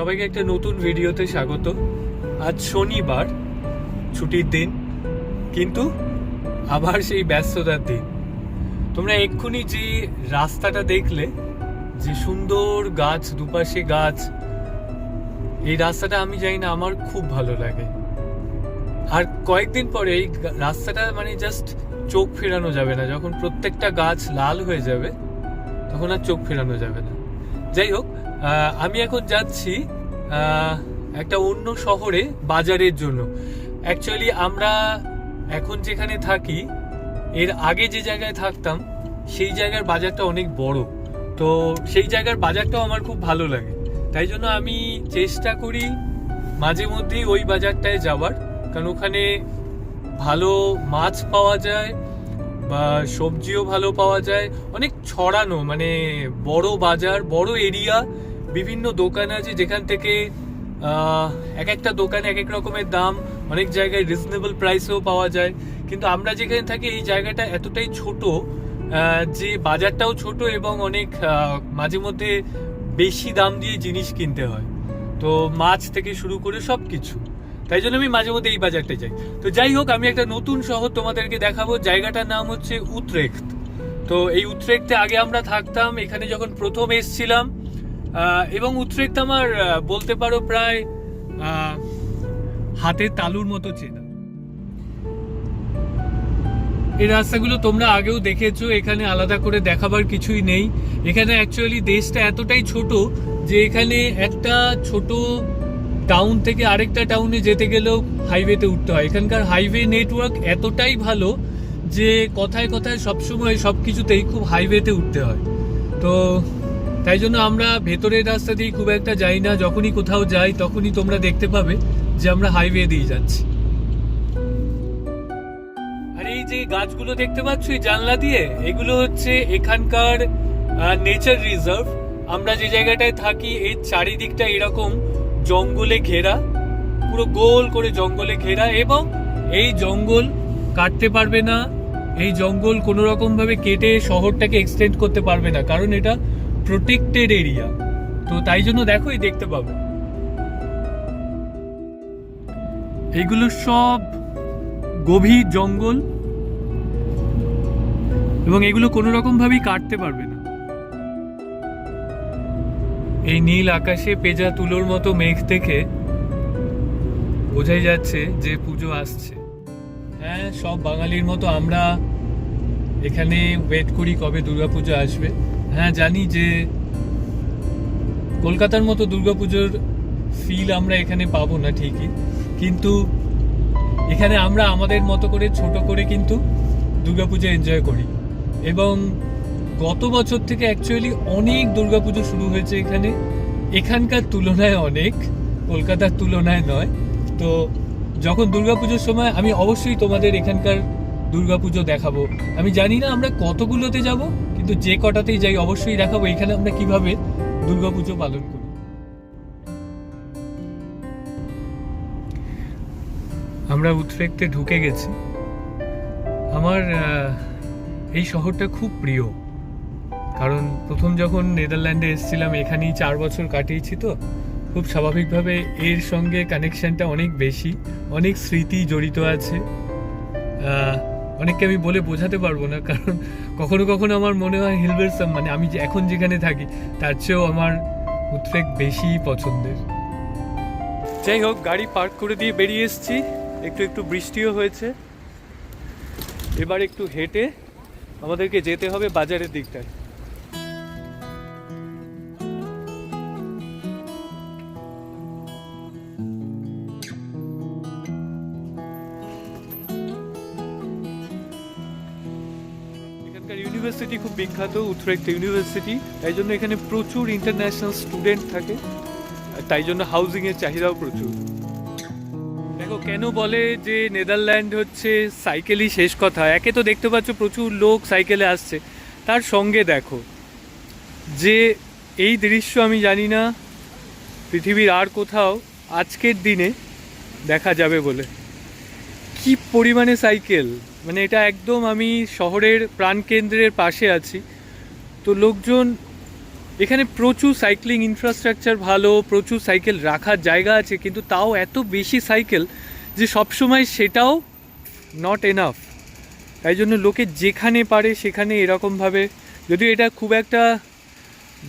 সবাইকে একটা নতুন ভিডিওতে স্বাগত। আজ শনিবার, ছুটির দিন, কিন্তু আবার সেই ব্যস্ততার দিন। তোমরা এক্ষুনি যে রাস্তাটা দেখলে, যে সুন্দর গাছ, দুপাশে গাছ, এই রাস্তাটা আমি জানি না, আমার খুব ভালো লাগে। আর কয়েকদিন পরে এই রাস্তাটা মানে জাস্ট চোখ ফেরানো যাবে না। যখন প্রত্যেকটা গাছ লাল হয়ে যাবে, তখন আর চোখ ফেরানো যাবে না। যাই হোক আমি এখন যাচ্ছি একটা অন্য শহরে বাজারের জন্য। অ্যাকচুয়ালি আমরা এখন যেখানে থাকি, এর আগে যে জায়গায় থাকতাম, সেই জায়গার বাজারটা অনেক বড়। তো সেই জায়গার বাজারটাও আমার খুব ভালো লাগে। তাই জন্য আমি চেষ্টা করি মাঝে মধ্যেই ওই বাজারটায় যাওয়ার। কারণ ওখানে ভালো মাছ পাওয়া যায়, বা সবজিও ভালো পাওয়া যায়। অনেক ছড়ানো মানে বড় বাজার, বড় এরিয়া। বিভিন্ন দোকান আছে যেখান থেকে এক একটা দোকানে এক এক রকমের দাম, অনেক জায়গায় রিজনেবল প্রাইসেও পাওয়া যায়। কিন্তু আমরা যেখানে থাকি, এই জায়গাটা এতটাই ছোট যে বাজারটাও ছোট এবং অনেক মাঝে মধ্যে বেশি দাম দিয়ে জিনিস কিনতে হয়। তো মাছ থেকে শুরু করে সব কিছু তাই জন্য আমি মাঝে মধ্যে এই বাজারটা যাই। তো যাই হোক, আমি একটা নতুন শহর তোমাদেরকে দেখাবো, জায়গাটার নাম হচ্ছে উত্রেক্ত। তো এই উত্রেক্তে আগে আমরা থাকতাম, এখানে যখন প্রথম এসছিলাম এবং উত্রেক্ত আমার বলতে পারো প্রায় হাতের তালুর মতো চেনা। এই রাস্তাগুলো তোমরা আগেও দেখেছ, এখানে আলাদা করে দেখাবার কিছুই নেই। এখানে অ্যাকচুয়ালি দেশটা এতটাই ছোট যে এখানে একটা ছোট টাউন থেকে আরেকটা টাউনে যেতে গেলেও হাইওয়েতে উঠতে হয়। এখানকার হাইওয়ে নেটওয়ার্ক এতটাই ভালো যে কথায় কথায় সবসময় সব কিছুতেই খুব হাইওয়েতে উঠতে হয়। তো তাই জন্য আমরা ভেতরের রাস্তা দিয়ে খুব একটা যাই না, যখনই কোথাও যাই তখনই তোমরা দেখতে পাবে যে আমরা হাইওয়ে দিয়ে যাচ্ছি। আর এই যে গাছগুলো দেখতে পাচ্ছ, এই জানলা দিয়ে, এগুলো হচ্ছে এখানকার নেচার রিজার্ভ আমরা যে জায়গাটায় থাকি, এর চারিদিকটা এরকম জঙ্গলে ঘেরা, পুরো গোল করে জঙ্গলে ঘেরা এবং এই জঙ্গল কাটতে পারবে না, এই জঙ্গল কোনো রকম ভাবে কেটে শহরটাকে এক্সটেন্ড করতে পারবে না। কারণ এটা প্রোটেক্টেড এরিয়া তো তাই জন্য দেখোই দেখতে পাবে। এইগুলো সব গভীর জঙ্গল এবং এগুলো কোনো রকম ভাবেই কাটতে পারবে না। এই নীল আকাশে পেজা তুলোর মতো মেঘ থেকে বোঝাই যাচ্ছে যে পুজো আসছে। হ্যাঁ সব বাঙালির মতো আমরা এখানে ওয়েট করি কবে দুর্গাপুজো আসবে। হ্যাঁ জানি যে কলকাতার মতো দুর্গাপুজোর ফিল আমরা এখানে পাবো না ঠিকই। কিন্তু এখানে আমরা আমাদের মতো করে, ছোট করে কিন্তু দুর্গাপুজো এনজয় করি। এবং গত বছর থেকে অ্যাকচুয়ালি অনেক দুর্গাপুজো শুরু হয়েছে এখানে। এখানকার তুলনায় অনেক, কলকাতার তুলনায় নয়। তো যখন দুর্গাপুজোর সময় আমি অবশ্যই তোমাদের এখানকার দুর্গাপুজো দেখাবো। আমি জানি না আমরা কতগুলোতে যাব কিন্তু যে কটাতেই যাই, অবশ্যই দেখাবো এখানে আমরা কীভাবে দুর্গাপুজো পালন করি। আমরা উত্তরেকতে ঢুকে গেছি। আমার এই শহরটা খুব প্রিয়। কারণ প্রথম যখন নেদারল্যান্ডে এসেছিলাম, এখানেই চার বছর কাটিয়েছি তো। খুব স্বাভাবিকভাবে এর সঙ্গে কানেকশানটা অনেক বেশি, অনেক স্মৃতি জড়িত আছে। অনেককে আমি বলে বোঝাতে পারব না, কারণ কখনো কখনো আমার মনে হয় হিলবেরসাম মানে আমি এখন যেখানে থাকি, তার চেয়েও আমার উদ্বেগ বেশি পছন্দের। যাই হোক, গাড়ি পার্ক করে দিয়ে বেরিয়ে এসেছি। একটু একটু বৃষ্টিও হয়েছে। এবার একটু হেঁটে আমাদেরকে যেতে হবে বাজারের দিকটায়। বিখ্যাত উত্তরেক্ত ইউনিভার্সিটি, তাই জন্য এখানে প্রচুর ইন্টারন্যাশনাল স্টুডেন্ট থাকে তাই জন্য হাউজিং এর চাহিদাও প্রচুর। দেখো, কেন বলে যে নেদারল্যান্ড হচ্ছে সাইকেলই শেষ কথা? একে তো দেখতে পাচ্ছ প্রচুর লোক সাইকেলে আসছে। তার সঙ্গে দেখো, যে এই দৃশ্য আমি জানি না পৃথিবীর আর কোথাও, আজকের দিনে দেখা যাবে বলে। কি পরিমাণে সাইকেল মানে এটা একদম আমি শহরের প্রাণকেন্দ্রের পাশে আছি। তো লোকজন, এখানে প্রচুর সাইক্লিং ইনফ্রাস্ট্রাকচার ভালো, প্রচুর সাইকেল রাখার জায়গা আছে, কিন্তু তাও এত বেশি সাইকেল যে সবসময় সেটাও নট এনাফ তাই জন্য লোকে যেখানে পারে সেখানে এরকমভাবে, যদিও এটা খুব একটা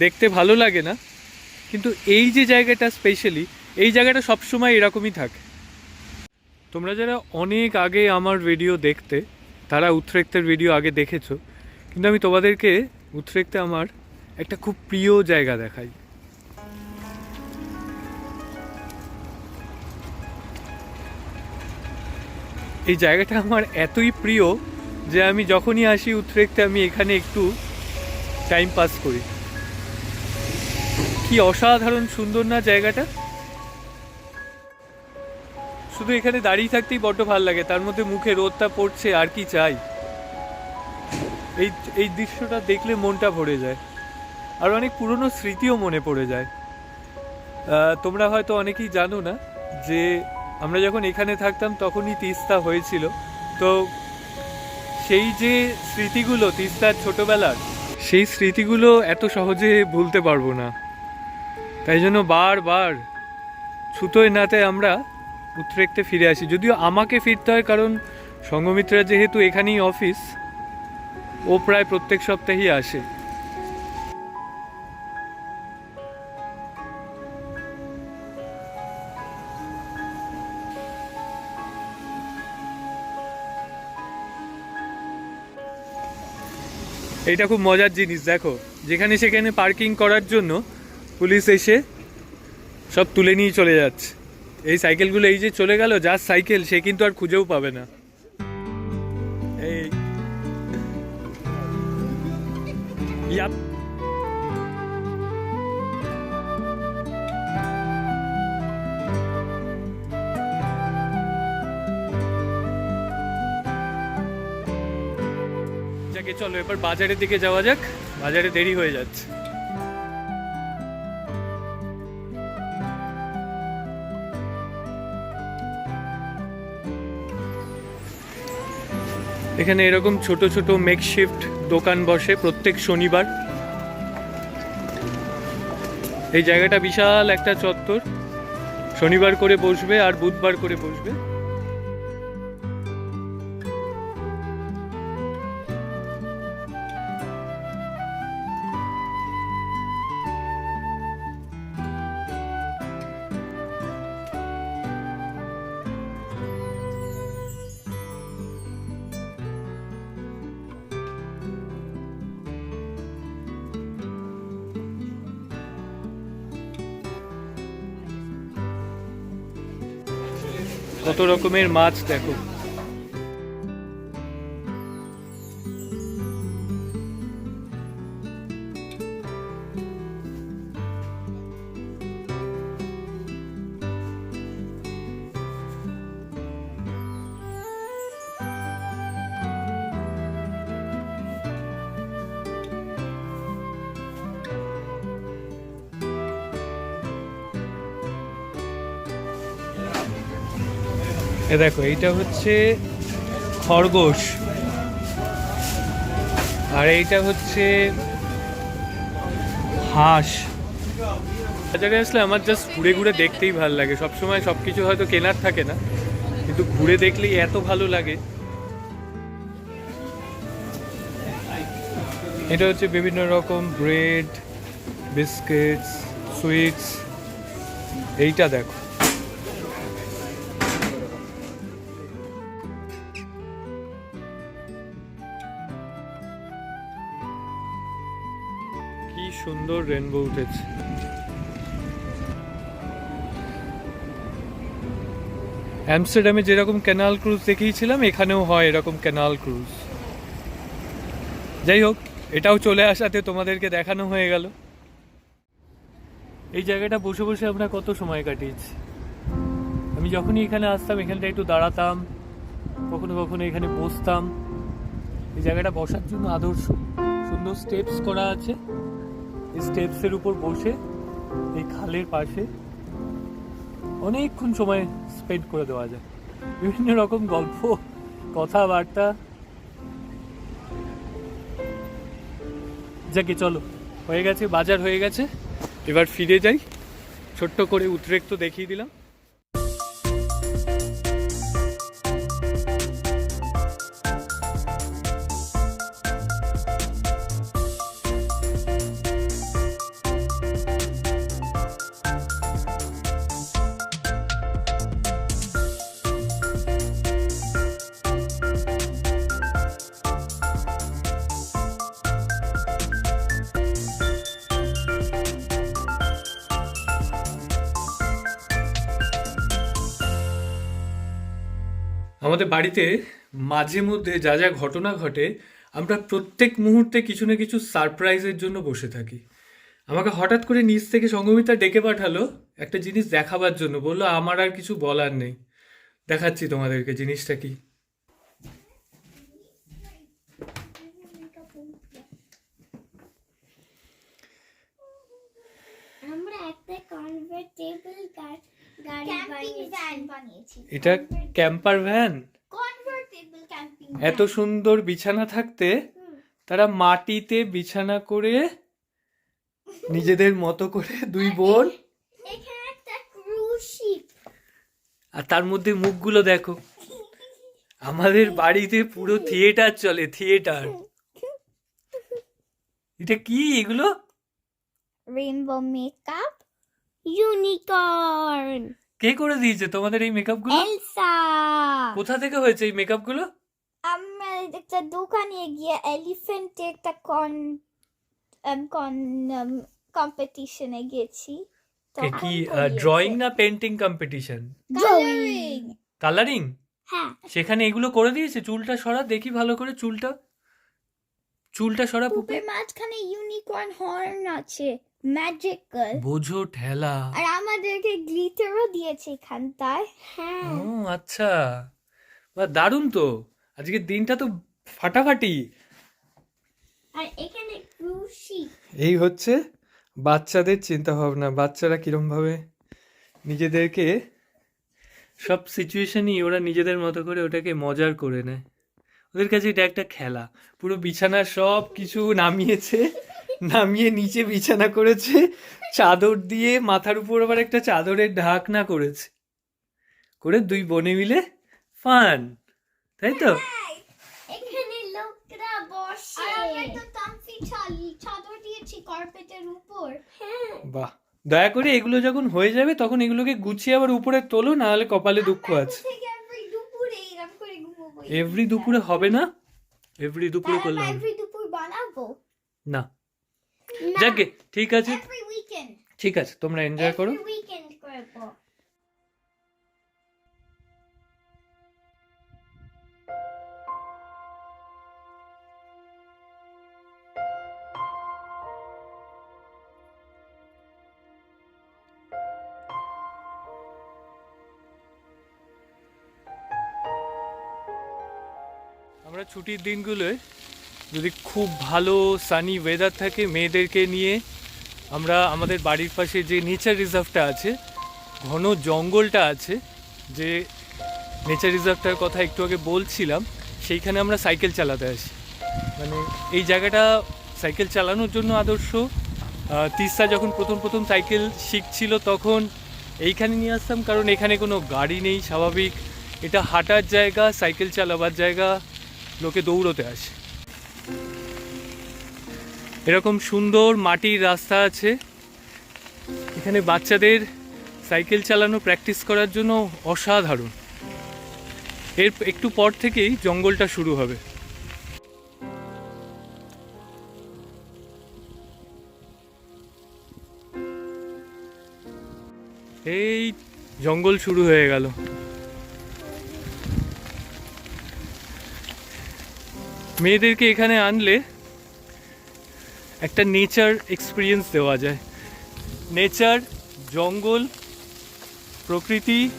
দেখতে ভালো লাগে না, কিন্তু এই যে জায়গাটা স্পেশালি এই জায়গাটা সবসময় এরকমই থাকে। তোমরা যারা অনেক আগে আমার ভিডিও দেখতে, তারা উত্তরেক্তের ভিডিও আগে দেখেছ, কিন্তু আমি তোমাদেরকে উত্তরেক্তে আমার একটা খুব প্রিয় জায়গা দেখাই। এই জায়গাটা আমার এতই প্রিয় যে আমি যখনই আসি উত্তরেক্তে, আমি এখানে একটু টাইম পাস করি। কি অসাধারণ সুন্দর না জায়গাটা? শুধু এখানে দাঁড়িয়ে থাকতেই বড্ড ভালো লাগে, তার মধ্যে মুখে রোদটা পড়ছে, আর কি চাই? এই এই দৃশ্যটা দেখলে মনটা ভরে যায়, আর অনেক পুরনো স্মৃতিও মনে পড়ে যায়। তোমরা হয়তো অনেকেই জানো না যে আমরা যখন এখানে থাকতাম তখনই তিস্তা হয়েছিল। তো সেই যে স্মৃতিগুলো তিস্তার ছোটবেলার, সেই স্মৃতিগুলো এত সহজে ভুলতে পারব না। তাই জন্য বারবার ছুতোয় নাতে আমরা উত্তরেকতে ফিরে আসি। যদিও আমাকে ফিরতে হয়, কারণ সঙ্গমিত্রা যেহেতু এখানেই অফিস ও প্রায় প্রত্যেক সপ্তাহেই আসে। এটা খুব মজার জিনিস, দেখো। যেখানে সেখানে পার্কিং করার জন্য পুলিশ এসে সব তুলে নিয়ে চলে যাচ্ছে। এই সাইকেলগুলো এই যে চলে গেল, যার সাইকেল সে কিন্তু আর খুঁজেও পাবে না। এই। চলো, এবার বাজারের দিকে যাওয়া যাক। বাজারে দেরি হয়ে যাচ্ছে। এখানে এরকম ছোট ছোট মেকশিফট দোকান বসে প্রত্যেক শনিবার। এই জায়গাটা বিশাল একটা চত্বর। শনিবার করে বসবে আর বুধবার করে বসবে। কত রকমের মাছ দেখো। এ দেখো, এইটা হচ্ছে খরগোশ। আর এইটা হচ্ছে হাঁস। বাজারে আসলে আমার জাস্ট ঘুরে ঘুরে দেখতেই ভালো লাগে। সবসময় সব কিছু হয়তো কেনার থাকে না, কিন্তু ঘুরে দেখলেই এত ভালো লাগে। এটা হচ্ছে বিভিন্ন রকম ব্রেড, বিস্কিটস, সুইটস। এইটা দেখো। সুন্দর রেনবো উঠেছে। অ্যামস্টারডামে যেরকম ক্যানাল ক্রুজ দেখিয়েছিলাম, এখানেও হয় এরকম ক্যানাল ক্রুজ যাই হোক, এটাও চলে আসাতে তোমাদেরকে দেখানো হয়ে গেল। এই জায়গাটা বসে বসে আমরা কত সময় কাটিয়েছি। আমি যখনই এখানে আসতাম, এখানটা একটু দাঁড়াতাম, কখনো কখনো এখানে বসতাম। এই জায়গাটা বসার জন্য আদর্শ। সুন্দর স্টেপস করা আছে। স্টেপসের উপর বসে এই খালের পাশে অনেকক্ষণ সময় স্পেন্ড করে দেওয়া যায়। বিভিন্ন রকম গল্প, কথাবার্তা। যাকে চলো, হয়ে গেছে, বাজার হয়ে গেছে। এবার ফিরে যাই। ছোট্ট করে উদ্রেক তো দেখিয়ে দিলাম। আমাদের বাড়িতে মাঝে মধ্যে যা যা ঘটনা ঘটে, আমরা প্রত্যেক মুহূর্তে কিছু না কিছু সারপ্রাইজের জন্য বসে থাকি। আমাকে হঠাৎ করে নিচ থেকে সঙ্গমিতা ডেকে পাঠালো, একটা জিনিস দেখাবার জন্য। বলল, আমার আর কিছু বলার নেই। দেখাচ্ছি তোমাদেরকে জিনিসটা কি। আমরা একটা কনভার্টেবল গাড়ি এটা ক্যাম্পার ভ্যান এত সুন্দর বিছানা থাকতে তারা মাটিতে বিছানা করে নিজেদের মতো করে দুই বোন। এখানে একটা ক্রুজ শিপ আর তার মধ্যে মুখগুলো দেখো। আমাদের বাড়িতে পুরো থিয়েটার চলে থিয়েটার এটা কি এগুলো? রেইনবো মেকআপ ইউনিকর্ন কে করে দিয়েছে? তোমাদের এই মেকআপগুলো? এলসা কোথা থেকে হয়েছে এই মেকআপগুলো? আমরা একটা দোকানে গিয়ে এলিফ্যান্টে একটা কন কন কম্পিটিশনে গেছি। কি ড্রয়িং না পেন্টিং কম্পিটিশন ড্রয়িং কালারিং হ্যাঁ। সেখানে এগুলো করে দিয়েছে? চুলটা সরা দেখি ভালো করে চুলটা। চুলটা সরা পুপে পুপের মাঝখানে ইউনিকর্ন হর্ন আছে। ম্যাজিক্যাল বোঝো ঠেলা। আর আমাদেরকে গ্লিটারও দিয়েছে এখানটায়। হ্যাঁ। ও আচ্ছা। বা দারুণ তো। আজকের দিনটা তো ফাটাফাটি। আর এখানে ক্রুজ এই হচ্ছে বাচ্চাদের চিন্তা ভাবনা বাচ্চারা কিরমভাবে নিজেদেরকে সব সিচুয়েশনই ওরা নিজেদের মতো করে ওটাকে মজার করে নেয়। ওদের কাছে এটা একটা খেলা। পুরো বিছানা সব কিছু নামিয়েছে। নামিয়ে নিচে বিছানা করেছে চাদর দিয়ে মাথার উপর আবার একটা চাদরের ঢাকনা করেছে। করে দুই বনে মিলে ফান তাই তো? এখানে লোকরা বসে। আমরা তো তামসি চাদর দিয়েছি কার্পেটের উপর। হ্যাঁ। বাহ দয়া করে এগুলো যখন হয়ে যাবে তখন এগুলোকে গুছিয়ে আবার উপরে তোলো না হলে কপালে দুঃখ আছে। এভরি দুপুরে এরকম করে ঘুমোবো এভরি দুপুরে হবে না? এভরি দুপুরে করলে হবে। এভরি দুপুর বানাবো? না। যাকে ঠিক আছে। ঠিক আছে তোমরা এনজয় করো। আমরা ছুটির দিনগুলোয় যদি খুব ভালো সানি ওয়েদার থাকে মেয়েদেরকে নিয়ে, আমরা আমাদের বাড়ির পাশে যে নেচার রিজার্ভটা আছে, ঘন জঙ্গলটা আছে, যে নেচার রিজার্ভটার কথা একটু আগে বলছিলাম, সেইখানে আমরা সাইকেল চালাতে আসি। মানে এই জায়গাটা সাইকেল চালানোর জন্য আদর্শ। তিস্তা যখন প্রথম প্রথম সাইকেল শিখছিল তখন এইখানে নিয়ে আসতাম, কারণ এখানে কোনো গাড়ি নেই, স্বাভাবিক। এটা হাঁটার জায়গা সাইকেল চালাবার জায়গা, লোকে দৌড়তে আসে। এরকম সুন্দর মাটির রাস্তা আছে। এখানে বাচ্চাদের সাইকেল চালানো প্র্যাকটিস করার জন্য অসাধারণ। এর একটু পর থেকেই জঙ্গলটা শুরু হবে। এই জঙ্গল শুরু হয়ে গেল। মেয়েদেরকে এখানে আনলে একটা নেচার এক্সপিরিয়েন্স দেওয়া যায়। নেচার জঙ্গল, প্রকৃতি,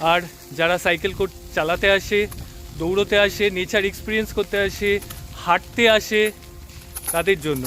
আর যারা সাইকেল চালাতে আসে, দৌড়তে আসে নেচার এক্সপিরিয়েন্স করতে আসে, হাঁটতে আসে, তাদের জন্য।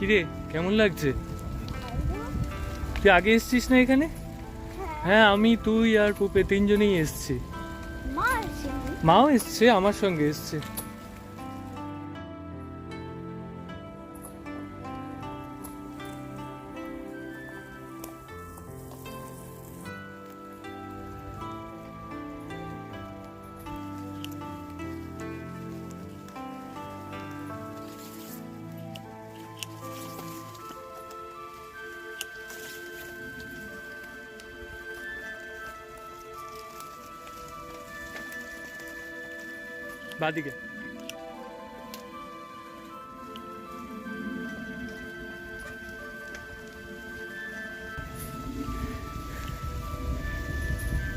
কিরে কেমন লাগছে? তুই আগে এসছিস না এখানে? হ্যাঁ আমি তুই আর পুপে তিনজনেই এসছি। মাও এসছে আমার সঙ্গে এসছে। বাদিকে।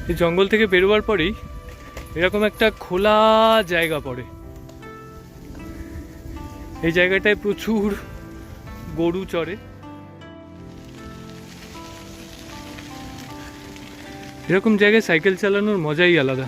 এই জঙ্গল থেকে বেরোবার পরেই এরকম একটা খোলা জায়গা পড়ে। এই জায়গাটায় প্রচুর গরু চড়ে। এরকম জায়গায় সাইকেল চালানোর মজাই আলাদা।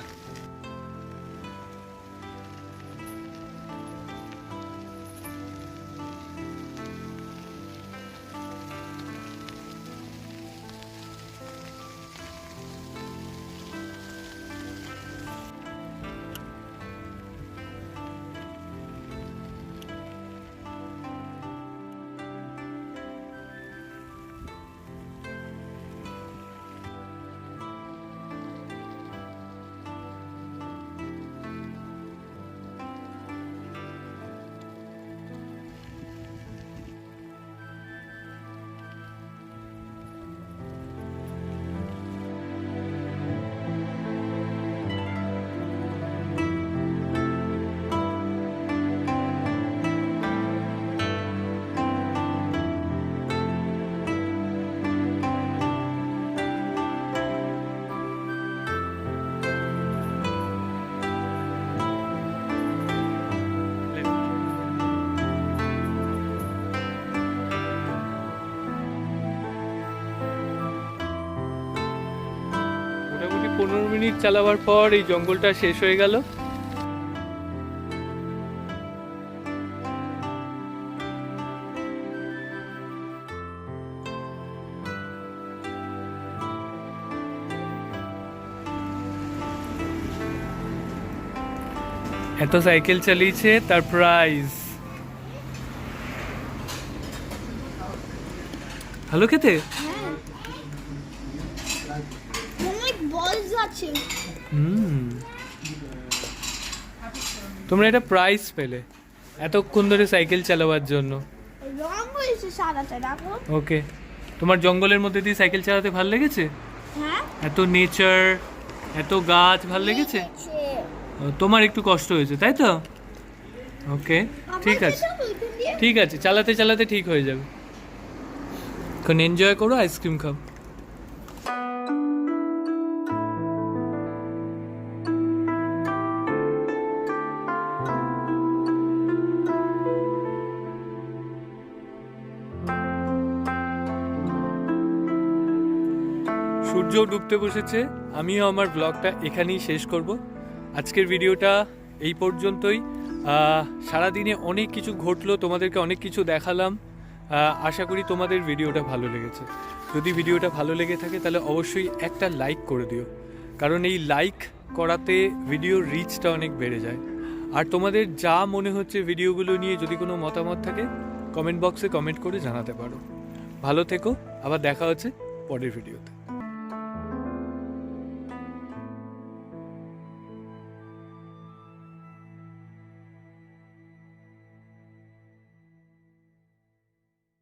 পনেরো মিনিট চালাবার পর এই জঙ্গলটা শেষ হয়ে গেল। এত সাইকেল চালিয়েছে, তার প্রাইস ভালো খেতে অনেক বলস আছে হুম তোমরা এটা প্রাইস পেলে। এতক্ষণ ধরে সাইকেল চালাবার জন্য। ওকে তোমার জঙ্গলের মধ্যে দিয়ে সাইকেল চালাতে ভালো লেগেছে? হ্যাঁ। এত নেচার এত গাছ ভালো লেগেছে? তোমার একটু কষ্ট হয়েছে তাই তো? ওকে ঠিক আছে। ঠিক আছে চালাতে চালাতে ঠিক হয়ে যাবে। এখন এনজয় করো আইসক্রিম খাও। সূর্য ডুবতে বসেছে, আমিও আমার ব্লগটা এখানেই শেষ করব। আজকের ভিডিওটা এই পর্যন্তই। সারাদিনে অনেক কিছু ঘটলো, তোমাদেরকে অনেক কিছু দেখালাম। আশা করি তোমাদের ভিডিওটা ভালো লেগেছে। যদি ভিডিওটা ভালো লেগে থাকে, তাহলে অবশ্যই একটা লাইক করে দিও। কারণ এই লাইক করাতে ভিডিওর রিচটা অনেক বেড়ে যায়। আর তোমাদের যা মনে হচ্ছে ভিডিওগুলো নিয়ে যদি কোনো মতামত থাকে কমেন্ট বক্সে কমেন্ট করে জানাতে পারো। ভালো থেকো, আবার দেখা হচ্ছে পরের ভিডিওতে